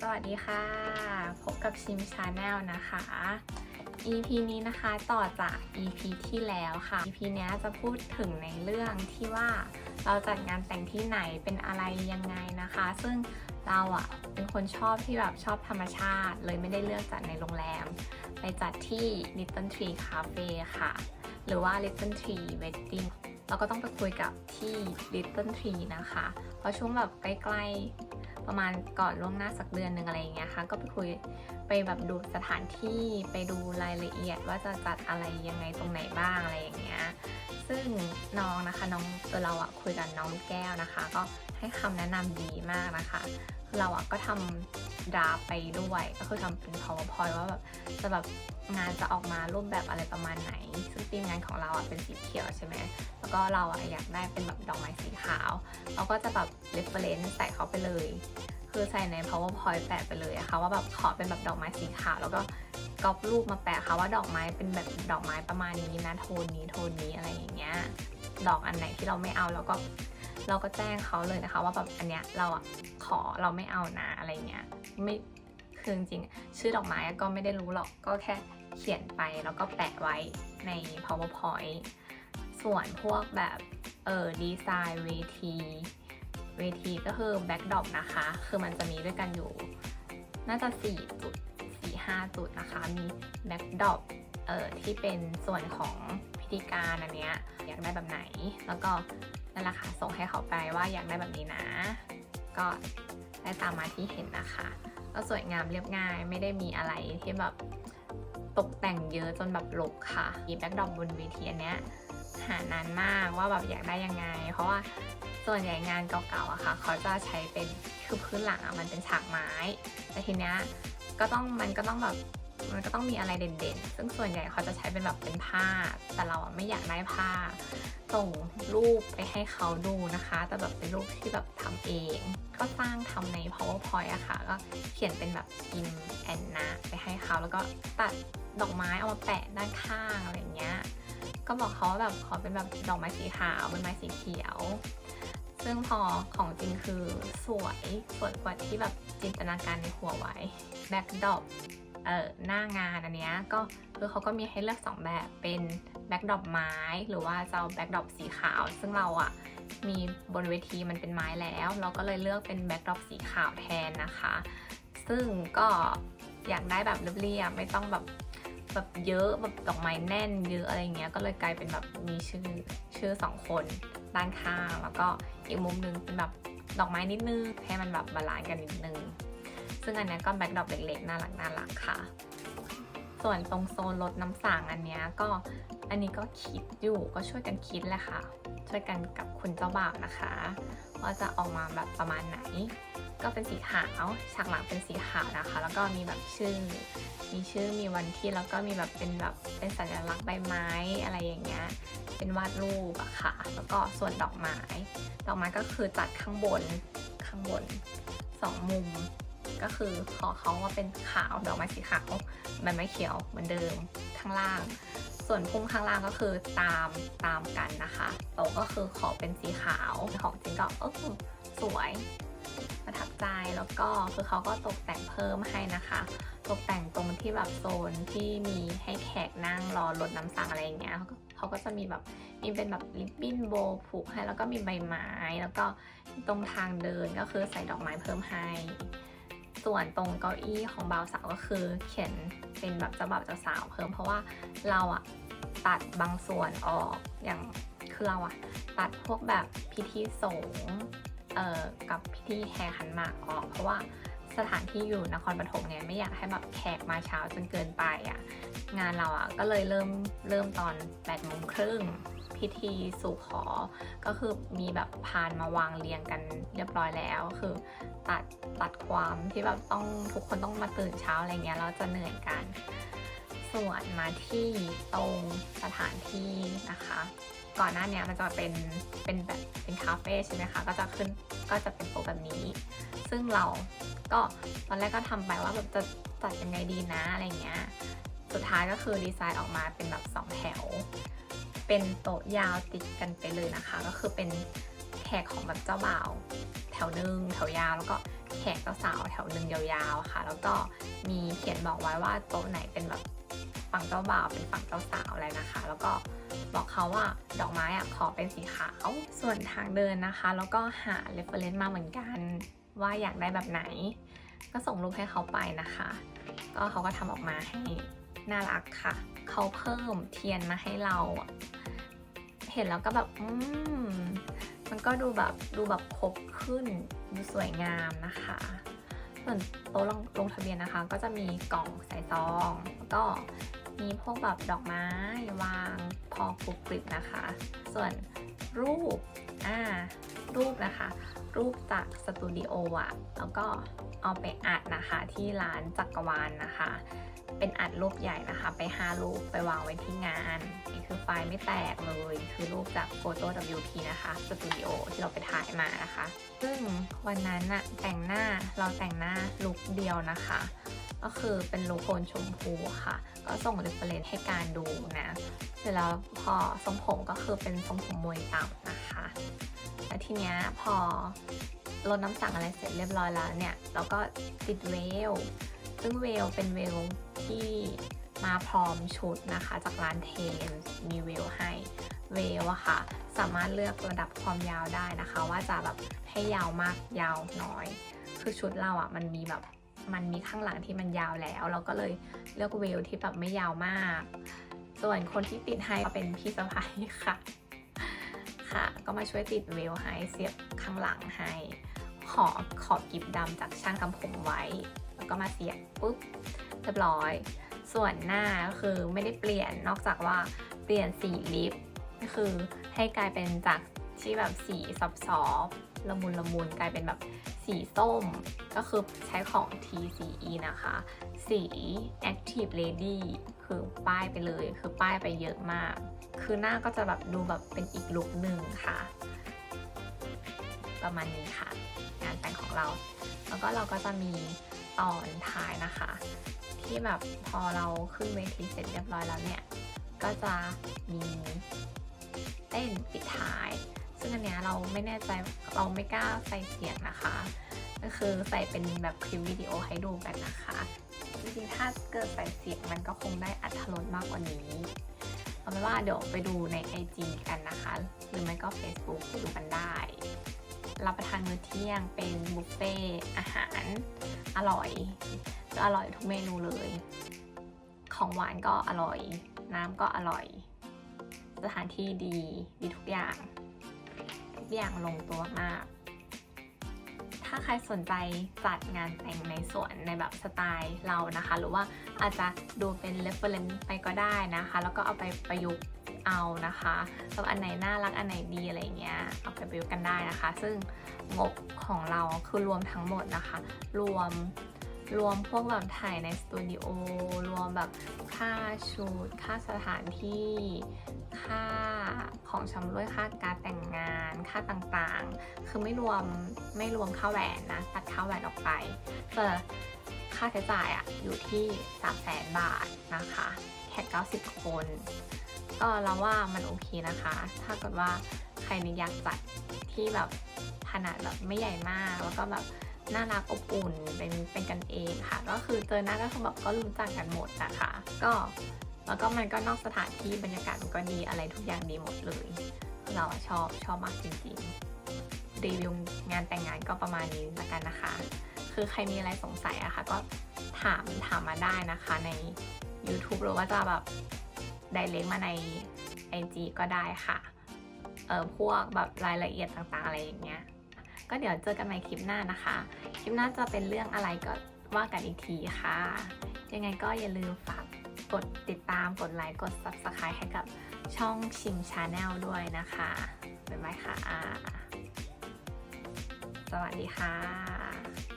สวัสดีค่ะ พบกับชิมชาแนลนะคะ EP นี้นะคะต่อจาก EP ที่แล้วค่ะ EP นี้จะพูดถึงในเรื่องที่ว่าเราจัดงานแต่งที่ไหนเป็นอะไรยังไงนะคะ ซึ่งเราอะ่ะเป็นคนชอบที่แบบชอบธรรมชาติ เลยไม่ได้เลือกจัดในโรงแรม ไปจัดที่ Little Tree Cafe ค่ะ หรือว่า Little Tree Wedding เราก็ต้องไปคุยกับที่ Little Tree นะคะ เพราะช่วงแบบใกล้ๆ ประมาณก่อนล่วงหน้าสักเดือนหนึ่งอะไรอย่างเงี้ยค่ะ ก็ไปคุยไปแบบดูสถานที่ไปดูรายละเอียดว่าจะจัดอะไรยังไงตรงไหนบ้างอะไรอย่างเงี้ย ซึ่งน้องนะคะน้องตัวเราอะคุยกับน้องแก้วนะคะ ก็ให้คำแนะนำดีมากนะคะ เราอะก็ทำดราฟไปด้วย ก็คือทำเป็น powerpoint ว่าแบบจะแบบงานจะออกมารูปแบบอะไรประมาณไหน ซึ่งทีมงานของเราอะเป็นสีเขียวใช่ไหม แล้วก็เราอะอยากได้เป็นแบบดอกไม้สีขาว เราก็จะแบบ reference ใส่เขาไปเลย คือใส่ใน powerpoint แปะไปเลยอะค่ะว่าแบบขอเป็นแบบดอกไม้สีขาว แล้วก็ ก๊อปรูปมาแปะค่ะว่าดอกไม้เป็นแบบดอกไม้ประมาณนี้นะโทนนี้โทนนี้อะไรอย่างเงี้ยดอกอันไหนที่เราไม่เอาเราก็เราก็แจ้งเขาเลยนะคะ ว่าแบบอันเนี้ยเราอะขอเราไม่เอานะอะไรเงี้ยไม่คือจริงชื่อดอกไม้ก็ไม่ได้รู้หรอกก็แค่เขียนไปแล้วก็แปะไว้ใน powerpoint ส่วนพวกแบบเออดีไซน์เวทีเวทีก็คือแบ็กดอปนะคะ คือมันจะมีด้วยกันอยู่ น่าจะ 4 จุด 5 จุดนะคะ มีแบ็กดอปเอ่อที่เป็นส่วนของพิธีการอันเนี้ยอยากได้แบบไหน แล้วก็นั่นแหละค่ะส่งให้เขาไปว่าอยากได้แบบนี้นะ ก็ได้ตามมาที่เห็นนะคะ ก็สวยงามเรียบง่ายไม่ได้มีอะไรที่แบบตกแต่งเยอะจนแบบหลกค่ะอีแบ็กดอปบนเวทีอันเนี้ยหานานมากว่าแบบอยากได้ยังไง เพราะว่าส่วนใหญ่งานเก่าๆอะค่ะ เขาจะใช้เป็นคือพื้นหลังอะมันเป็นฉากไม้ แต่ทีเนี้ย ก็ต้องมันก็ต้องแบบมันก็ต้องมีอะไรเด่นๆ ซึ่งส่วนใหญ่เขาจะใช้เป็นแบบเป็นผ้า แต่เราไม่อยากได้ผ้า ส่งรูปไปให้เขาดูนะคะ แต่แบบเป็นรูปที่แบบทำเอง ก็สร้างทำใน powerpoint อะค่ะ ก็เขียนเป็นแบบอิมแอนนาไปให้เขา แล้วก็ตัดดอกไม้เอามาแปะด้านข้างอะไรเงี้ย ก็บอกเขาแบบขอเป็นแบบดอกไม้สีขาวเป็นไม้สีเขียว ซึ่งพอของจริงคือสวยสวยกว่าที่แบบจินตนาการในหัวไว้แบ็กดอปเอ่อหน้างานอันเนี้ยก็คือเขาก็มีให้เลือก 2 แบบเป็นแบ็กดอปไม้ หรือว่าจะเอาแบ็กดอปสีขาว ซึ่งเราอะมีบนเวทีมันเป็นไม้แล้ว เราก็เลยเลือกเป็นแบ็กดอปสีขาวแทนนะคะ ซึ่งก็อยากได้แบบเรียบๆไม่ต้องแบบแบบเยอะแบบดอกไม้แน่นเยอะอะไรเงี้ยก็เลยกลายเป็นแบบมีชื่อชื่อสองคน ด้านข้างแล้วก็อีกมุมหนึงเป็นแบบดอกไม้นิดนึงให้มันแบบบาลานซ์กันนิดนึง ซึ่งอันนี้ก็แบ็คดรอปเล็กๆน่ารักน่ารักค่ะ ส่วนตรงโซนรถน้ำสางอันนี้ก็อันนี้ก็คิดอยู่ก็ช่วยกันคิดแหละค่ะ ช่วยกันกับคุณเจ้าบ่าวนะคะ ว่าจะออกมาแบบประมาณไหน ก็เป็นสีขาวฉากหลังเป็นสีขาวนะคะ แล้วก็มีแบบชื่อ มีชื่อมีวันที่แล้วก็มีแบบเป็นแบบเป็นสัญลักษณ์ใบไม้อะไรอย่างเงี้ยเป็นวาดรูปอะค่ะ แล้วก็ส่วนดอกไม้ ดอกไม้ก็คือจัดข้างบนข้างบนสองมุม ก็คือขอเขาว่าเป็นขาวดอกไม้สีขาวใบไม้เขียวเหมือนเดิมข้างล่าง ส่วนพุ่มข้างล่างก็คือตามตามกันนะคะโตก็คือขอเป็นสีขาวของจริงก็เออสวย ทับใจแล้วก็คือเขาก็ตกแต่งเพิ่มให้นะคะ ตกแต่งตรงที่แบบโซนที่มีให้แขกนั่งรอรดน้ำสังอะไรอย่างเงี้ยเขาก็เขาก็จะมีแบบมีเป็นแบบริบบิ้นโบผูกให้แล้วก็มีใบไม้ แล้วก็ตรงทางเดินก็คือใส่ดอกไม้เพิ่มให้ ส่วนตรงเก้าอี้ของบ่าวสาวก็คือ เขียนเป็นแบบเจ้าบ่าวเจ้าสาวเพิ่มเพราะว่าเราอะตัดบางส่วนออกอย่างคือเราอะตัดพวกแบบพิธีสงฆ์ กับพิธีแห่ขันหมากออก เพราะว่าสถานที่อยู่นครปฐมไงไม่อยากให้แบบแขกมาเช้าจนเกินไปอะงานเราอะก็เลยเริ่มเริ่มตอน8ปดโมงครึ่งพิธีสู่ขอ ก็คือมีแบบพานมาวางเรียงกันเรียบร้อยแล้ว คือตัดตัดความที่แบบต้องทุกคนต้องมาตื่นเช้าอะไรเงี้ยเราจะเหนื่อยกัน ส่วนมาที่ตรงสถานที่นะคะ ก่อนหน้านี้มันจะเป็นเป็นแบบเป็นคาเฟ่ใช่ไหมคะก็จะขึ้นก็จะเป็นโต๊ะแบบนี้ ซึ่งเราก็ตอนแรกก็ทำไปว่าแบบจะจัดยังไงดีนะอะไรเงี้ยสุดท้ายก็คือดีไซน์ออกมาเป็นแบบสองแถว เป็นโต๊ะยาวติดกันไปเลยนะคะ ก็คือเป็นแขกของแบบเจ้าบ่าวแถวหนึ่งแถวยาวแล้วก็แขกเจ้าสาวแถวหนึ่งยาวๆค่ะ แล้วก็มีเขียนบอกไว้ว่าโต๊ะไหนเป็นแบบ ฝั่งเจ้าบ่าวเป็นฝั่งเจ้าสาวอะไรนะคะ แล้วก็บอกเขาว่าดอกไม้อะขอเป็นสีขาว ส่วนทางเดินนะคะ แล้วก็หา reference มาเหมือนกัน ว่าอยากได้แบบไหน ก็ส่งรูปให้เขาไปนะคะ ก็เขาก็ทำออกมาให้น่ารักค่ะ เขาเพิ่มเทียนมาให้เรา เห็นแล้วก็แบบอืมมันก็ดูแบบดูแบบครบขึ้นดูสวยงามนะคะส่วนโต๊ะลงลงทะเบียนนะคะ ก็จะมีกล่องใส่ซองแล้วก็ มีพวกแบบดอกไม้วางพอกรุบกริบนะคะ ส่วนรูปอ่ารูปนะคะ รูปจากสตูดิโออะแล้วก็เอาไปอัดนะคะที่ร้านจักรวาลนนะคะ เป็นอัดรูปใหญ่นะคะ ไป5รูปไปวางไว้ที่งานนี่คือไฟล์ไม่แตกเลย คือรูปจากโฟโต้ WP นะคะสตูดิโอที่เราไปถ่ายมานะคะ ซึ่งวันนั้นอะแต่งหน้าเราแต่งหน้าลุคเดียวนะคะ ก็คือเป็นลุคโทนชมพูค่ะ ก็ส่งเรฟเฟรนซ์ให้การดูนะเสร็จแล้วพอทรงผมก็คือเป็นทรงผมมวยต่ำนะคะแล้วทีเนี้ยพอลดน้ำสั่งอะไรเสร็จเรียบร้อยแล้วเนี่ยเราก็ติดเวล ซึ่งเวลเป็นเวลที่มาพร้อมชุดนะคะ จากร้านเทนมีเวลให้เวลอะค่ะ สามารถเลือกระดับความยาวได้นะคะ ว่าจะแบบให้ยาวมากยาวน้อย คือชุดเราอะมันมีแบบ มันมีข้างหลังที่มันยาวแล้ว เราก็เลยเลือกเวลที่แบบไม่ยาวมาก ส่วนคนที่ติดให้ก็เป็นพี่สะพ้ายค่ะ ค่ะ ก็มาช่วยติดเวลให้เสียบข้างหลังให้ ขอขอบกิบดำจากช่างทำผมไว้ แล้วก็มาเสียบปุ๊บเรียบร้อย ส่วนหน้าก็คือไม่ได้เปลี่ยนนอกจากว่าเปลี่ยนสีลิปก็คือให้กลายเป็นจากที่แบบสีซอฟๆ ละมุนละมุนกลายเป็นแบบสีส้ม ก็คือใช้ของ TCE นะคะ สี Active Lady คือป้ายไปเลย คือป้ายไปเยอะมาก คือหน้าก็จะแบบดูแบบเป็นอีกลุคหนึ่งค่ะ ประมาณนี้ค่ะ งานแต่งของเรา แล้วก็เราก็จะมีตอนท้ายนะคะ ที่แบบพอเราขึ้นเวทีเสร็จเรียบร้อยแล้วเนี่ย ก็จะมีเต้นปิดท้าย ซึ่งอันเนี้ยเราไม่แน่ใจเราไม่กล้าใส่เสียงนะคะ ก็คือใส่เป็นแบบคลิปวิดีโอให้ดูกันนะคะจริงๆถ้าเกิดใส่เสียงมันก็คงได้อัธรสมากกว่านี้เอาเป็นว่าเดี๋ยวไปดูใน IG กันนะคะ หรือไม่ก็ Facebook ไปดูกันได้ รับประทานมื้อเที่ยงเป็นบุฟเฟ่ต์อาหารอร่อยก็อร่อยทุกเมนูเลย ของหวานก็อร่อย น้ำก็อร่อย สถานที่ดีดีทุกอย่าง กอย่างลงตัวมาก ถ้าใครสนใจจัดงานแต่งในสวนในแบบสไตล์เรานะคะ หรือว่าอาจจะดูเป็น reference ไปก็ได้นะคะ แล้วก็เอาไปประยุกต์เอานะคะแล้วอันไหนน่ารักอันไหนดีอะไรเงี้ยเอาไปประยุกต์กันได้นะคะ ซึ่งงบของเราคือรวมทั้งหมดนะคะ รวม รวมพวกแบบถ่ายในสตูดิโอ รวมแบบค่าชุด ค่าสถานที่ ค่าของชำร่วยค่าการแต่งงาน ค่าต่างๆ คือไม่รวมไม่รวมค่าแหวนนะตัดค่าแหวนออกไปแต่ค่าใช้จ่ายอะอยู่ที่3 0 0แสนบาทนะคะแค่90 คน ก็เราว่ามันโอเคนะคะ ถ้าเกิดว่าใครนี่อยากจัดที่แบบขนาดแบบไม่ใหญ่มากแล้วก็แบบ น่ารักอบอุ่นเป็นเป็นกันเองค่ะ ก็คือเจอหน้าก็คือแบบก็รู้จักกันหมดนะคะ ก็แล้วก็มันก็นอกสถานที่บรรยากาศมันก็ดีอะไรทุกอย่างดีหมดเลย เราชอบชอบมากจริงๆรีวิวงานแต่งงานก็ประมาณนี้ละกันนะคะ คือใครมีอะไรสงสัยอะคะ่ะก็ถามถามมาได้นะคะใน YouTube หรือว่าจะแบบไดเ c กมาใน IG ก็ได้ค่ะ เออพวกแบบรายละเอียดต่างๆอะไรอย่างเงี้ย ก็เดี๋ยวเจอกันใหม่คลิปหน้านะคะ คลิปหน้าจะเป็นเรื่องอะไรก็ว่ากันอีกทีค่ะ ยังไงก็อย่าลืมฝากกดติดตามกดไลค์กด Subscribe ให้กับช่องชิมชาแนลด้วยนะคะ บ๊ายบายค่ะ สวัสดีค่ะ